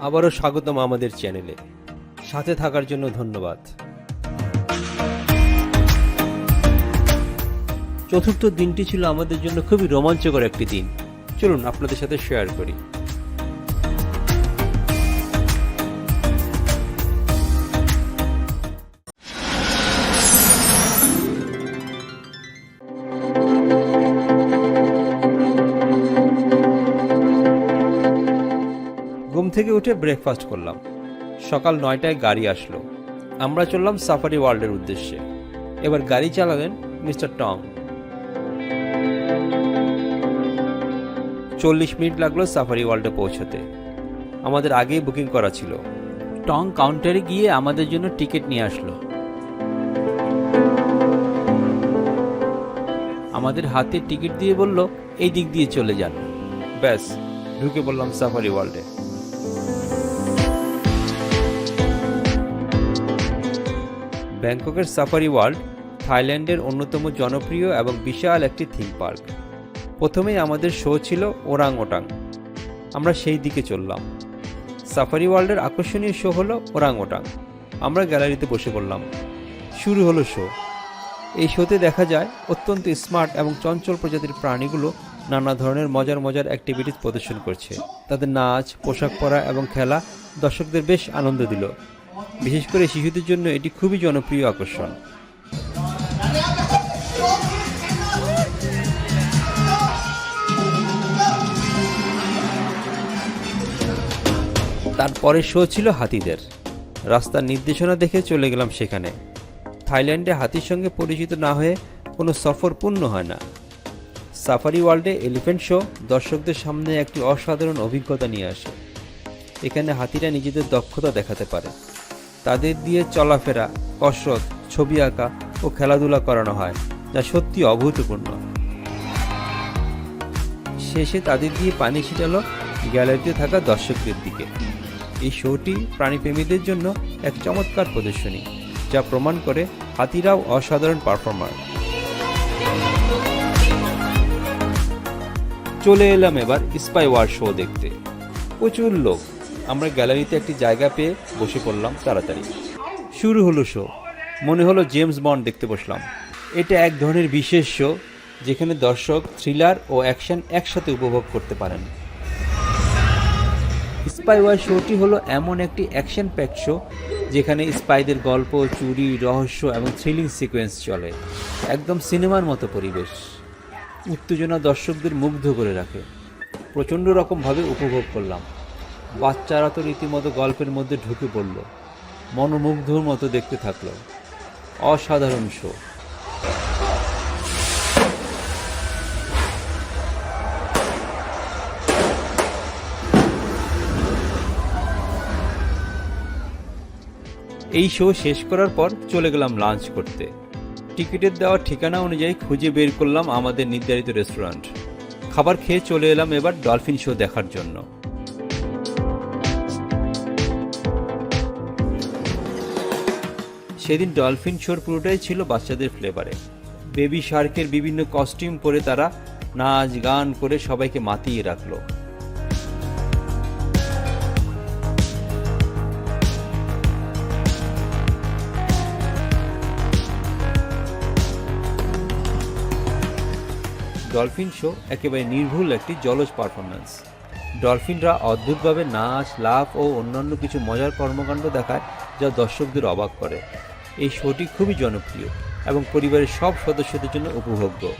আবারও স্বাগতম আমাদের চ্যানেলে। সাথে থাকার জন্য ধন্যবাদ। চতুর্থ দিনটি ছিল আমাদের জন্য খুবই রোমাঞ্চকর একটি দিন। চলুন আপনাদের সাথে শেয়ার করি। থেকে উঠে ব্রেকফাস্ট করলাম। সকাল নয়টায় গাড়ি আসলো। আমরা চললাম সাফারি ওয়ার্ল্ডের উদ্দেশ্যে। এবার গাড়ি চালালেন মিস্টার টং। চল্লিশ মিনিট লাগল সাফারি ওয়ার্ল্ডে পৌঁছতে। আমাদের আগেই বুকিং করা ছিল। টং কাউন্টারে গিয়ে আমাদের জন্য টিকিট নিয়ে আসলো। আমাদের হাতে টিকিট দিয়ে বলল, এই দিক দিয়ে চলে যান। ব্যাস, ঢুকে পড়লাম সাফারি ওয়ার্ল্ডে ব্যাংককের সাফারি ওয়ার্ল্ড, থাইল্যান্ডের অন্যতম জনপ্রিয় এবং বিশাল একটি থিম পার্ক। প্রথমেই আমাদের শো ছিল ওরাং ওটাং আমরা সেই দিকে চললাম। সাফারি ওয়ার্ল্ডের আকর্ষণীয় শো হলো ওরাং ওটাং আমরা গ্যালারিতে বসে পড়লাম। শুরু হলো শো। এই শোতে দেখা যায় অত্যন্ত স্মার্ট এবং চঞ্চল প্রজাতির প্রাণীগুলো নানা ধরনের মজার মজার অ্যাক্টিভিটিস প্রদর্শন করছে। তাদের নাচ, পোশাক পরা এবং খেলা দর্শকদের বেশ আনন্দ দিল। বিশেষ করে শিশুদের জন্য এটি খুবই জনপ্রিয় আকর্ষণ। তারপরে শো ছিল হাতিদের। রাস্তার নির্দেশনা দেখে চলে গেলাম সেখানে। থাইল্যান্ডে হাতির সঙ্গে পরিচিত না হয়ে কোনো সফর পূর্ণ হয় না। সাফারি ওয়ার্ল্ডে এলিফেন্ট শো দর্শকদের সামনে একটি অসাধারণ অভিজ্ঞতা নিয়ে আসে। এখানে হাতিরা নিজেদের দক্ষতা দেখাতে পারে। তাদের দিয়ে চলাফেরা, কসরত, ছবি আঁকা ও খেলাধুলা করানো হয়, যা সত্যি অভূতপূর্ণ। শেষে তাদের দিয়ে পানি ছিটালো গ্যালারিতে থাকা দর্শকদের দিকে। এই শোটি প্রাণীপ্রেমীদের জন্য এক চমৎকার প্রদর্শনী, যা প্রমাণ করে হাতিরাও অসাধারণ পারফর্মার। চলে এলাম এবার স্পাই ওয়ার শো দেখতে। প্রচুর লোক আমরা গ্যালারিতে একটি জায়গা পেয়ে বসে পড়লাম তাড়াতাড়ি। শুরু হলো শো মনে হলো জেমস বন্ড দেখতে বসলাম। এটা এক ধরনের বিশেষ শো যেখানে দর্শক থ্রিলার ও অ্যাকশন একসাথে উপভোগ করতে পারেন। স্পাই ওয়ার শোটি হলো এমন একটি অ্যাকশন প্যাক শো যেখানে স্পাইদের গল্প, চুরি, রহস্য এবং থ্রিলিং সিকোয়েন্স চলে। একদম সিনেমার মতো পরিবেশ। উত্তেজনা দর্শকদের মুগ্ধ করে রাখে। প্রচণ্ড রকমভাবে উপভোগ করলাম। বাচ্চারা তো রীতিমতো গল্পের মধ্যে ঢুকে পড়ল। মনোমুগ্ধর মতো দেখতে থাকল। অসাধারণ শো। এই শো শেষ করার পর চলে গেলাম লাঞ্চ করতে। টিকিটের দেওয়া ঠিকানা অনুযায়ী খুঁজে বের করলাম আমাদের নির্ধারিত রেস্টুরেন্ট। খাবার খেয়ে চলে এলাম এবার ডলফিন শো দেখার জন্য। সেদিন ডলফিন শোর পুরোটাই ছিল বাচ্চাদের ফ্লেভারে। বেবি শার্কের বিভিন্ন কস্টিউম পরে তারা নাচ, গান করে সবাইকে মাতিয়ে রাখল। ডলফিন শো একেবারে নির্ভুল একটি জলজ পারফরম্যান্স। ডলফিনরা অদ্ভুতভাবে নাচ লাভ ও অন্যান্য কিছু মজার কর্মকাণ্ড দেখায় যা দর্শকদের অবাক করে। এই শোটি খুবই জনপ্রিয় এবং পরিবারের সব সদস্যদের জন্য উপভোগ্য।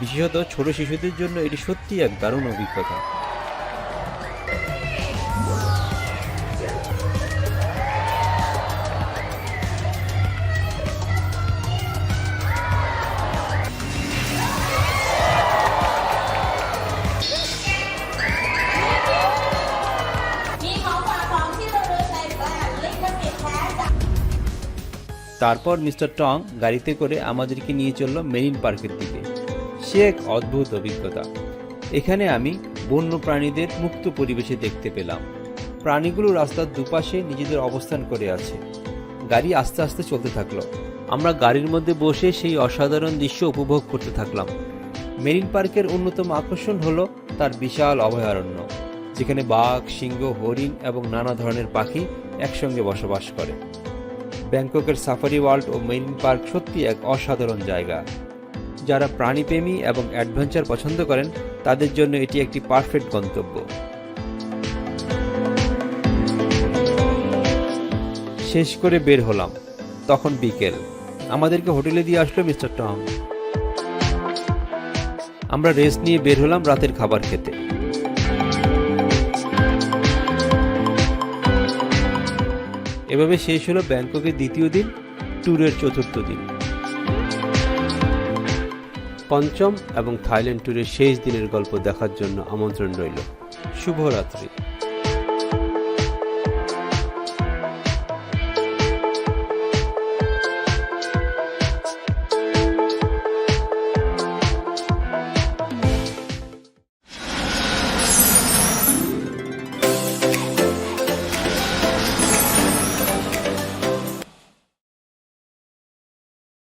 বিশেষত ছোট শিশুদের জন্য এটি সত্যিই এক দারুণ অভিজ্ঞতা। তারপর মিস্টার টং গাড়িতে করে আমাদেরকে নিয়ে চলল মেরিন পার্কের দিকে। সে এক অদ্ভুত অভিজ্ঞতা। এখানে আমি বন্য প্রাণীদের মুক্ত পরিবেশে দেখতে পেলাম। প্রাণীগুলো রাস্তার দুপাশে নিজেদের অবস্থান করে আছে। গাড়ি আস্তে আস্তে চলতে থাকল। আমরা গাড়ির মধ্যে বসে সেই অসাধারণ দৃশ্য উপভোগ করতে থাকলাম। মেরিন পার্কের অন্যতম আকর্ষণ হল তার বিশাল অভয়ারণ্য, যেখানে বাঘ, সিংহ, হরিণ এবং নানা ধরনের পাখি একসঙ্গে বসবাস করে। ব্যাংককের সাফারি ওয়ার্ল্ড ও মেইন পার্ক সত্যি এক অসাধারণ জায়গা। যারা প্রাণীপ্রেমী এবং অ্যাডভেঞ্চার পছন্দ করেন, তাদের জন্য এটি একটি পারফেক্ট গন্তব্য। শেষ করে বের হলাম, তখন বিকেল। আমাদেরকে হোটেলে দিয়ে আসলো মিস্টার টম। আমরা রেস্ট নিয়ে বের হলাম রাতের খাবার খেতে। এভাবে শেষ হলো ব্যাংককের দ্বিতীয় দিন, ট্যুরের চতুর্থ দিন। পঞ্চম এবং থাইল্যান্ড ট্যুরের শেষ দিনের গল্প দেখার জন্য আমন্ত্রণ রইল। শুভরাত্রি।